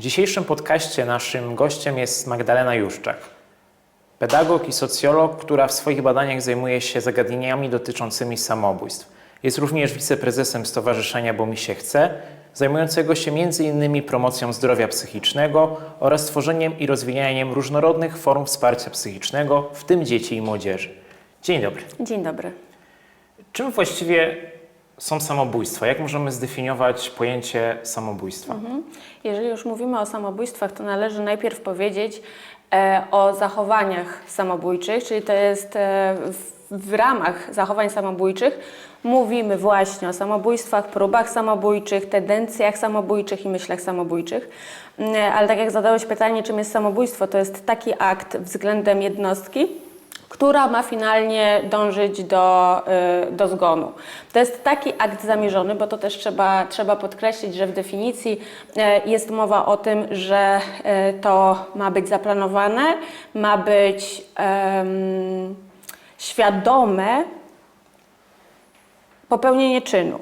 W dzisiejszym podcaście naszym gościem jest Magdalena Juszczak, pedagog i socjolog, która w swoich badaniach zajmuje się zagadnieniami dotyczącymi samobójstw. Jest również wiceprezesem Stowarzyszenia Bo Mi się chce, zajmującego się m.in. promocją zdrowia psychicznego oraz tworzeniem i rozwijaniem różnorodnych form wsparcia psychicznego, w tym dzieci i młodzieży. Dzień dobry. Dzień dobry. Czym właściwie są samobójstwa? Jak możemy zdefiniować pojęcie samobójstwa? Jeżeli już mówimy o samobójstwach, to należy najpierw powiedzieć e, o zachowaniach samobójczych, czyli to jest e, w, w ramach zachowań samobójczych mówimy właśnie o samobójstwach, próbach samobójczych, tendencjach samobójczych i myślach samobójczych. Mm, Ale tak jak zadałeś pytanie, czym jest samobójstwo, to jest taki akt względem jednostki, która ma finalnie dążyć do, y, do zgonu. To jest taki akt zamierzony, bo to też trzeba, trzeba podkreślić, że w definicji y, jest mowa o tym, że y, to ma być zaplanowane, ma być em, świadome popełnienie czynu.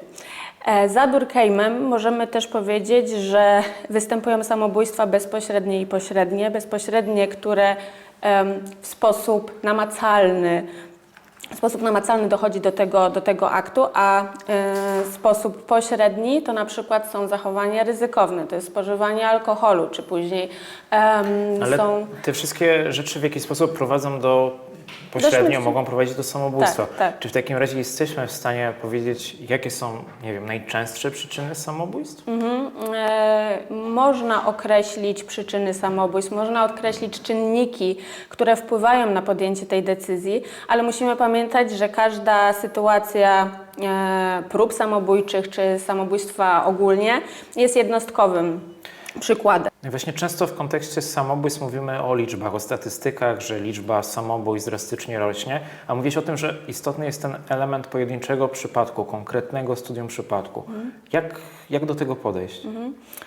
E, Za Durkheimem możemy też powiedzieć, że występują samobójstwa bezpośrednie i pośrednie. Bezpośrednie, które w sposób namacalny, w sposób namacalny dochodzi do tego, do tego aktu, a e, sposób pośredni to na przykład są zachowania ryzykowne, to jest spożywanie alkoholu, czy później em, Ale są... te wszystkie rzeczy w jakiś sposób prowadzą do pośrednio mogą prowadzić do samobójstwa. Tak, tak. Czy w takim razie jesteśmy w stanie powiedzieć, jakie są, nie wiem, najczęstsze przyczyny samobójstw? E, można określić przyczyny samobójstw, można określić czynniki, które wpływają na podjęcie tej decyzji, ale musimy pamiętać, że każda sytuacja e, prób samobójczych czy samobójstwa ogólnie jest jednostkowym przykładem. Właśnie często w kontekście samobójstw mówimy o liczbach, o statystykach, że liczba samobójstw drastycznie rośnie, a mówisz o tym, że istotny jest ten element pojedynczego przypadku, konkretnego studium przypadku. Jak, jak do tego podejść?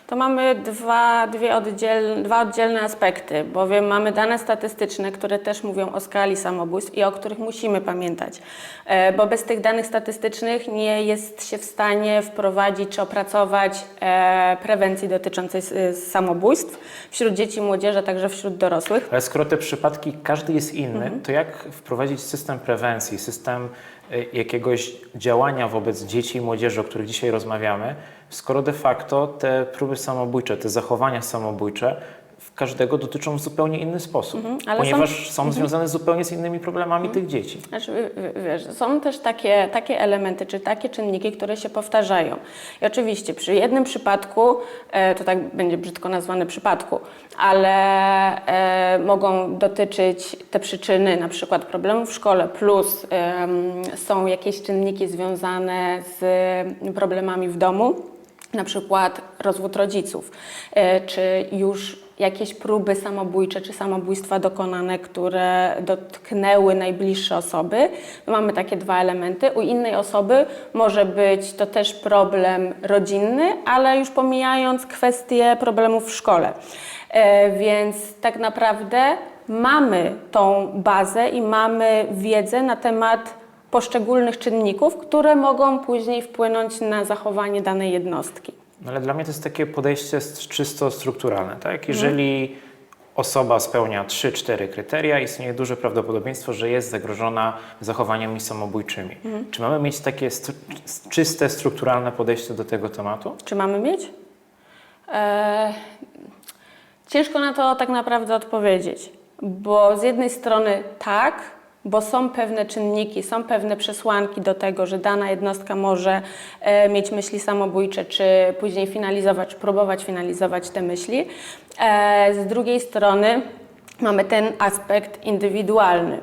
To mamy dwa, dwie oddziel, dwa oddzielne aspekty, bowiem mamy dane statystyczne, które też mówią o skali samobójstw i o których musimy pamiętać, E, bo bez tych danych statystycznych nie jest się w stanie wprowadzić czy opracować e, prewencji dotyczącej s- samobójstw wśród dzieci i młodzieży, także wśród dorosłych. Ale skoro te przypadki, każdy jest inny, to jak wprowadzić system prewencji, system y, jakiegoś działania wobec dzieci i młodzieży, o których dzisiaj rozmawiamy, skoro de facto te próby samobójcze, te zachowania samobójcze każdego dotyczą w zupełnie inny sposób, są- ponieważ są, związane zupełnie z innymi problemami tych dzieci. Znaczy, wi- wi- wiesz, są też takie, takie elementy, czy takie czynniki, które się powtarzają. I oczywiście przy jednym przypadku, e, to tak będzie brzydko nazwane przypadku, ale e, mogą dotyczyć te przyczyny na przykład problemów w szkole, plus są jakieś czynniki związane z problemami w domu, na przykład rozwód rodziców, e, czy już jakieś próby samobójcze czy samobójstwa dokonane, które dotknęły najbliższe osoby. My mamy takie dwa elementy. U innej osoby może być to też problem rodzinny, ale już pomijając kwestie problemów w szkole. E, Więc tak naprawdę mamy tą bazę i mamy wiedzę na temat poszczególnych czynników, które mogą później wpłynąć na zachowanie danej jednostki. No Ale dla mnie to jest takie podejście czysto strukturalne. Tak? Jeżeli osoba spełnia 3-4 kryteria, istnieje duże prawdopodobieństwo, że jest zagrożona zachowaniami samobójczymi. Czy mamy mieć takie czyste, strukturalne podejście do tego tematu? Czy mamy mieć? E, ciężko na to tak naprawdę odpowiedzieć, bo z jednej strony tak, bo są pewne czynniki, są pewne przesłanki do tego, że dana jednostka może e, mieć myśli samobójcze, czy później finalizować, próbować finalizować te myśli. E, z drugiej strony mamy ten aspekt indywidualny.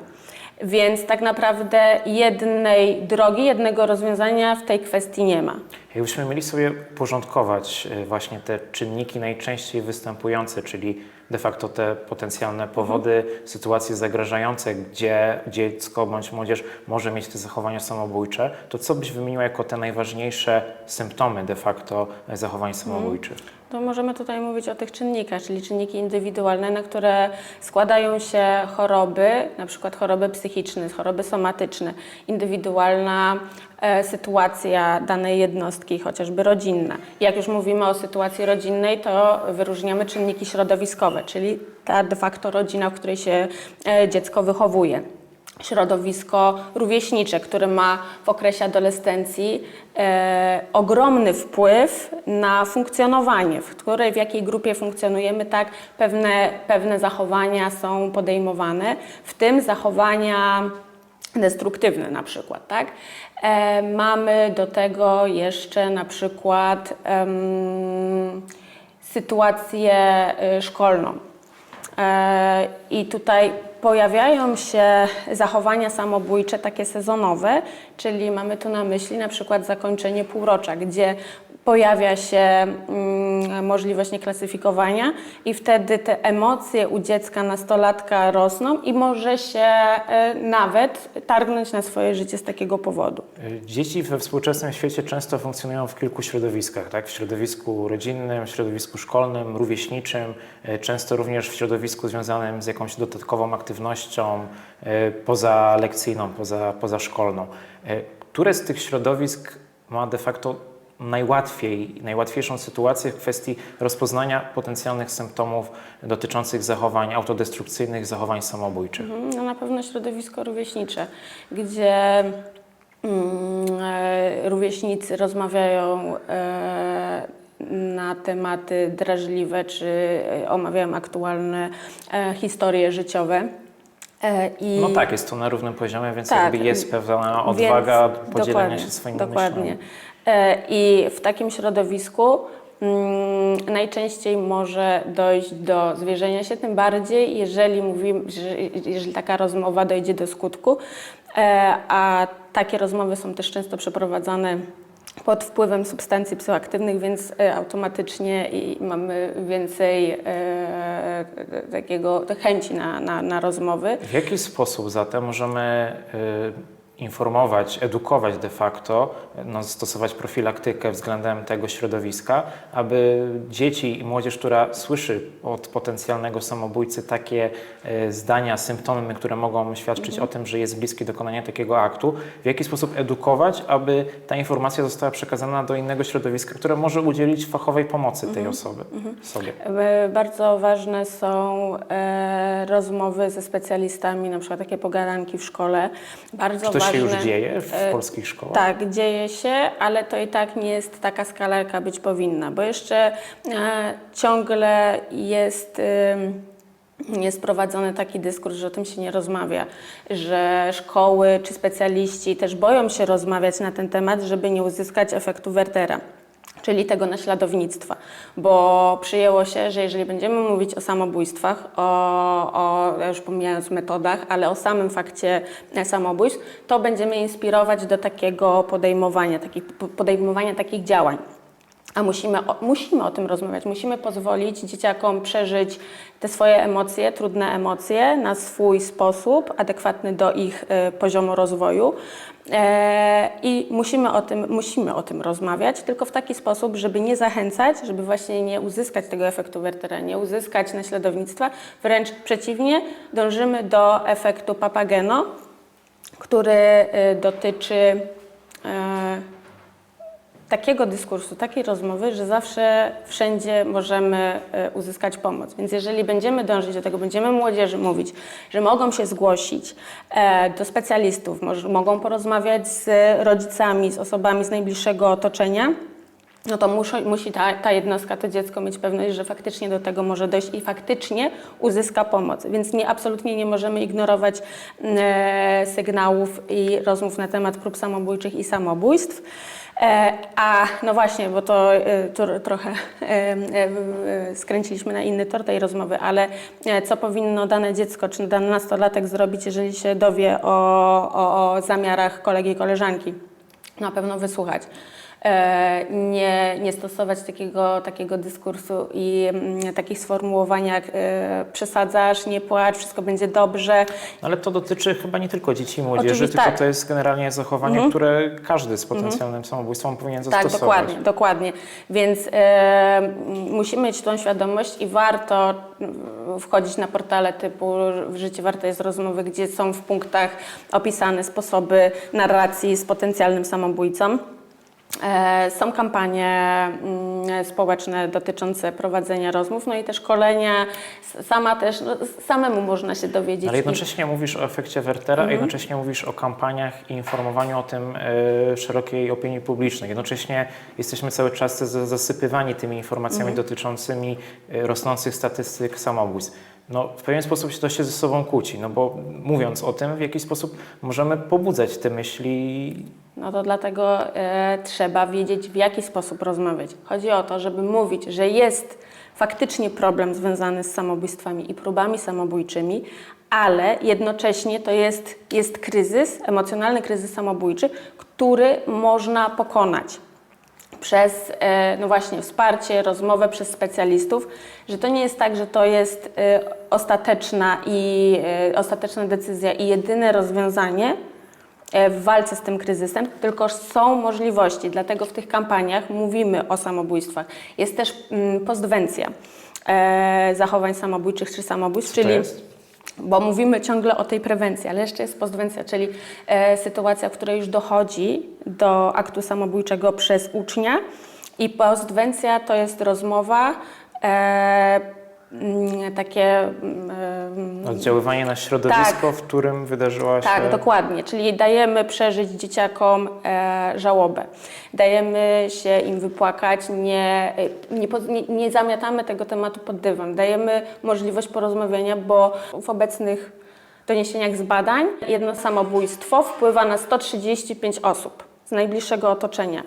Więc tak naprawdę jednej drogi, jednego rozwiązania w tej kwestii nie ma. Jakbyśmy mieli sobie porządkować e, właśnie te czynniki najczęściej występujące, czyli de facto te potencjalne powody, sytuacje zagrażające, gdzie dziecko bądź młodzież może mieć te zachowania samobójcze, to co byś wymieniła jako te najważniejsze symptomy de facto zachowań samobójczych? To możemy tutaj mówić o tych czynnikach, czyli czynniki indywidualne, na które składają się choroby, na przykład choroby psychiczne, choroby somatyczne, indywidualna e, sytuacja danej jednostki, chociażby rodzinna. Jak już mówimy o sytuacji rodzinnej, to wyróżniamy czynniki środowiskowe, czyli ta de facto rodzina, w której się e, dziecko wychowuje środowisko rówieśnicze, które ma w okresie adolescencji e, ogromny wpływ na funkcjonowanie, w której, w jakiej grupie funkcjonujemy, tak pewne, pewne zachowania są podejmowane, w tym zachowania destruktywne na przykład, tak? E, mamy do tego jeszcze na przykład em, sytuację y, szkolną. E, I tutaj pojawiają się zachowania samobójcze takie sezonowe, czyli mamy tu na myśli na przykład zakończenie półrocza, gdzie pojawia się mm, możliwość nieklasyfikowania i wtedy te emocje u dziecka, nastolatka rosną i może się e, nawet targnąć na swoje życie z takiego powodu. Dzieci we współczesnym świecie często funkcjonują w kilku środowiskach, tak? w środowisku rodzinnym, w środowisku szkolnym, rówieśniczym, e, często również w środowisku związanym z jakąś dodatkową aktywnością pozalekcyjną, poza, pozaszkolną. E, Które z tych środowisk ma de facto najłatwiej, najłatwiejszą sytuację w kwestii rozpoznania potencjalnych symptomów dotyczących zachowań autodestrukcyjnych, zachowań samobójczych? No na pewno środowisko rówieśnicze, gdzie mm, e, rówieśnicy rozmawiają e, na tematy drażliwe, czy e, omawiają aktualne e, historie życiowe. E, I No tak, jest to na równym poziomie, więc Tak, jakby jest pewna odwaga Więc- podzielenia dokładnie, się swoimi Dokładnie. myślami. E, I w takim środowisku mm, najczęściej może dojść do zwierzenia się, tym bardziej jeżeli mówimy, że, jeżeli taka rozmowa dojdzie do skutku, e, a takie rozmowy są też często przeprowadzane pod wpływem substancji psychoaktywnych, więc e, automatycznie i mamy więcej e, takiego chęci na, na, na rozmowy. W jaki sposób zatem możemy y, informować, edukować de facto, no, stosować profilaktykę względem tego środowiska, aby dzieci i młodzież, która słyszy od potencjalnego samobójcy takie y, zdania, symptomy, które mogą świadczyć o tym, że jest bliski dokonania takiego aktu, w jaki sposób edukować, aby ta informacja została przekazana do innego środowiska, które może udzielić fachowej pomocy tej osoby, sobie. E, Bardzo ważne są e, rozmowy ze specjalistami, na przykład takie pogadanki w szkole. Bardzo ważne, się już dzieje w e, polskich szkołach? Tak, dzieje się, ale to i tak nie jest taka skala, jaka być powinna, bo jeszcze e, ciągle jest. ym, jest prowadzony taki dyskurs, że o tym się nie rozmawia, że szkoły czy specjaliści też boją się rozmawiać na ten temat, żeby nie uzyskać efektu Wertera czyli tego naśladownictwa, bo przyjęło się, że jeżeli będziemy mówić o samobójstwach, o, o już pomijając metodach, ale o samym fakcie e, samobójstw, to będziemy inspirować do takiego podejmowania, takich, podejmowania takich działań. A musimy o, musimy o tym rozmawiać, musimy pozwolić dzieciakom przeżyć te swoje emocje, trudne emocje na swój sposób, adekwatny do ich e, poziomu rozwoju. E, I musimy o, tym, musimy o tym rozmawiać, tylko w taki sposób, żeby nie zachęcać, żeby właśnie nie uzyskać tego efektu Wertera, nie uzyskać naśladownictwa. Wręcz przeciwnie, dążymy do efektu Papageno, który e, dotyczy e, takiego dyskursu, takiej rozmowy, że zawsze wszędzie możemy e, uzyskać pomoc. Więc jeżeli będziemy dążyć do tego, będziemy młodzieży mówić, że mogą się zgłosić e, do specjalistów, mogą porozmawiać z rodzicami, z osobami z najbliższego otoczenia, no to musi, musi ta, ta jednostka, to dziecko mieć pewność, że faktycznie do tego może dojść i faktycznie uzyska pomoc. Więc nie, absolutnie nie możemy ignorować e, sygnałów i rozmów na temat prób samobójczych i samobójstw. E, a no właśnie, bo to e, tu trochę e, skręciliśmy na inny tor tej rozmowy, ale co powinno dane dziecko czy dany nastolatek zrobić, jeżeli się dowie o, o, o zamiarach kolegi i koleżanki? Na pewno wysłuchać. E, nie, nie stosować takiego, takiego dyskursu i mm, takich sformułowań jak e, przesadzasz, nie płacz, wszystko będzie dobrze. No, Ale to dotyczy chyba nie tylko dzieci i młodzieży, Oczywiście, tylko tak. to jest generalnie zachowanie, które każdy z potencjalnym samobójstwem powinien Tak, zastosować. dokładnie, dokładnie. Więc e, musimy mieć tą świadomość i warto mm, wchodzić na portale typu w życie warte jest rozmowy, gdzie są w punktach opisane sposoby narracji z potencjalnym samobójcą. E, Są kampanie mm, społeczne dotyczące prowadzenia rozmów, no i te szkolenia, sama też, no, samemu można się dowiedzieć. Ale jednocześnie mówisz o efekcie Wertera, Mhm. a jednocześnie mówisz o kampaniach i informowaniu o tym e, szerokiej opinii publicznej. Jednocześnie jesteśmy cały czas zasypywani tymi informacjami Mhm. dotyczącymi e, rosnących statystyk samobójstw. No, w pewien sposób się to się ze sobą kłóci, no bo mówiąc o tym, w jaki sposób możemy pobudzać te myśli No to dlatego e, trzeba wiedzieć, w jaki sposób rozmawiać. Chodzi o to, żeby mówić, że jest faktycznie problem związany z samobójstwami i próbami samobójczymi, ale jednocześnie to jest, jest kryzys, emocjonalny kryzys samobójczy, który można pokonać przez, e, no właśnie, wsparcie, rozmowę przez specjalistów, że to nie jest tak, że to jest e, ostateczna i e, ostateczna decyzja i jedyne rozwiązanie w walce z tym kryzysem, tylko są możliwości. Dlatego w tych kampaniach mówimy o samobójstwach. Jest też mm, postwencja e, zachowań samobójczych czy samobójstw, czyli bo mówimy ciągle o tej prewencji, ale jeszcze jest postwencja, czyli e, sytuacja, w której już dochodzi do aktu samobójczego przez ucznia i postwencja to jest rozmowa, e, takie... mm, oddziaływanie na środowisko, w którym wydarzyła się... tak, dokładnie. Czyli dajemy przeżyć dzieciakom e, żałobę. Dajemy się im wypłakać, nie, po- nie, nie zamiatamy tego tematu pod dywan. Dajemy możliwość porozmawiania, bo w obecnych doniesieniach z badań jedno samobójstwo wpływa na 135 osób z najbliższego otoczenia.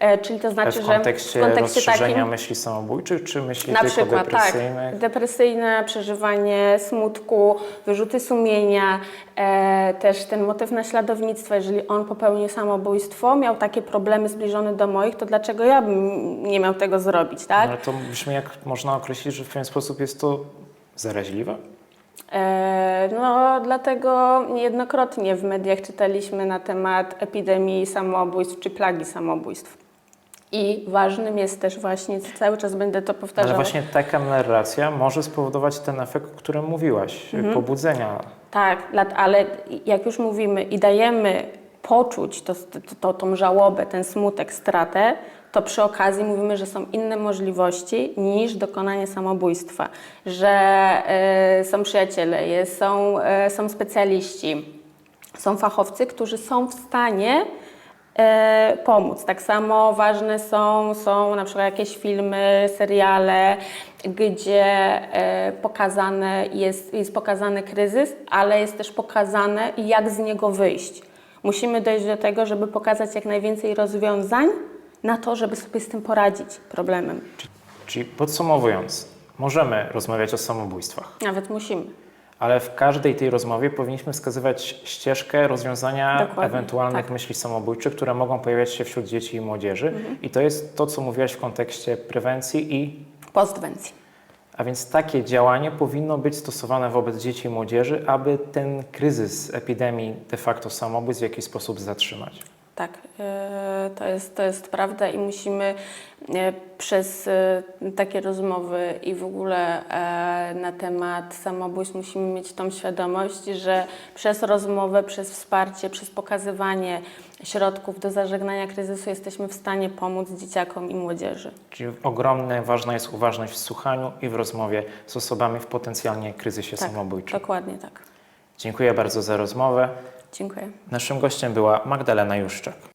E, czyli to znaczy, w że kontekście, w kontekście rozszerzenia takim... myśli samobójczych, czy myśli Na tylko przykład, depresyjnych? tak. Depresyjne przeżywanie smutku, wyrzuty sumienia, e, też ten motyw naśladownictwa. Jeżeli on popełnił samobójstwo, miał takie problemy zbliżone do moich, to dlaczego ja bym nie miał tego zrobić, tak? Ale to brzmi jak można określić, że w pewien sposób jest to zaraźliwe? E, no, dlatego niejednokrotnie w mediach czytaliśmy na temat epidemii samobójstw czy plagi samobójstw. I ważnym jest też właśnie, cały czas będę to powtarzała, Ale właśnie taka narracja może spowodować ten efekt, o którym mówiłaś, Mhm. pobudzenia. Tak, ale jak już mówimy i dajemy poczuć to, to, to, tą żałobę, ten smutek, stratę, to przy okazji mówimy, że są inne możliwości niż dokonanie samobójstwa, że e, są przyjaciele, są, e, są specjaliści, są fachowcy, którzy są w stanie pomóc. Tak samo ważne są, są na przykład jakieś filmy, seriale, gdzie e, pokazane jest, jest pokazany kryzys, ale jest też pokazane, jak z niego wyjść. Musimy dojść do tego, żeby pokazać jak najwięcej rozwiązań na to, żeby sobie z tym poradzić problemem. Czyli podsumowując, możemy rozmawiać o samobójstwach, Nawet musimy. Ale w każdej tej rozmowie powinniśmy wskazywać ścieżkę rozwiązania Dokładnie, ewentualnych tak. myśli samobójczych, które mogą pojawiać się wśród dzieci i młodzieży. Mhm. I to jest to, co mówiłaś w kontekście prewencji i Postwencji. A więc takie działanie powinno być stosowane wobec dzieci i młodzieży, aby ten kryzys epidemii de facto samobójstw w jakiś sposób zatrzymać. Tak, e, to jest, to jest prawda i musimy e, przez e, takie rozmowy i w ogóle na temat samobójstw musimy mieć tą świadomość, że przez rozmowę, przez wsparcie, przez pokazywanie środków do zażegnania kryzysu jesteśmy w stanie pomóc dzieciakom i młodzieży. Czyli ogromne, ważna jest uważność w słuchaniu i w rozmowie z osobami w potencjalnie kryzysie Tak, samobójczym. dokładnie tak. Dziękuję bardzo za rozmowę. Dziękuję. Naszym gościem była Magdalena Juszczak.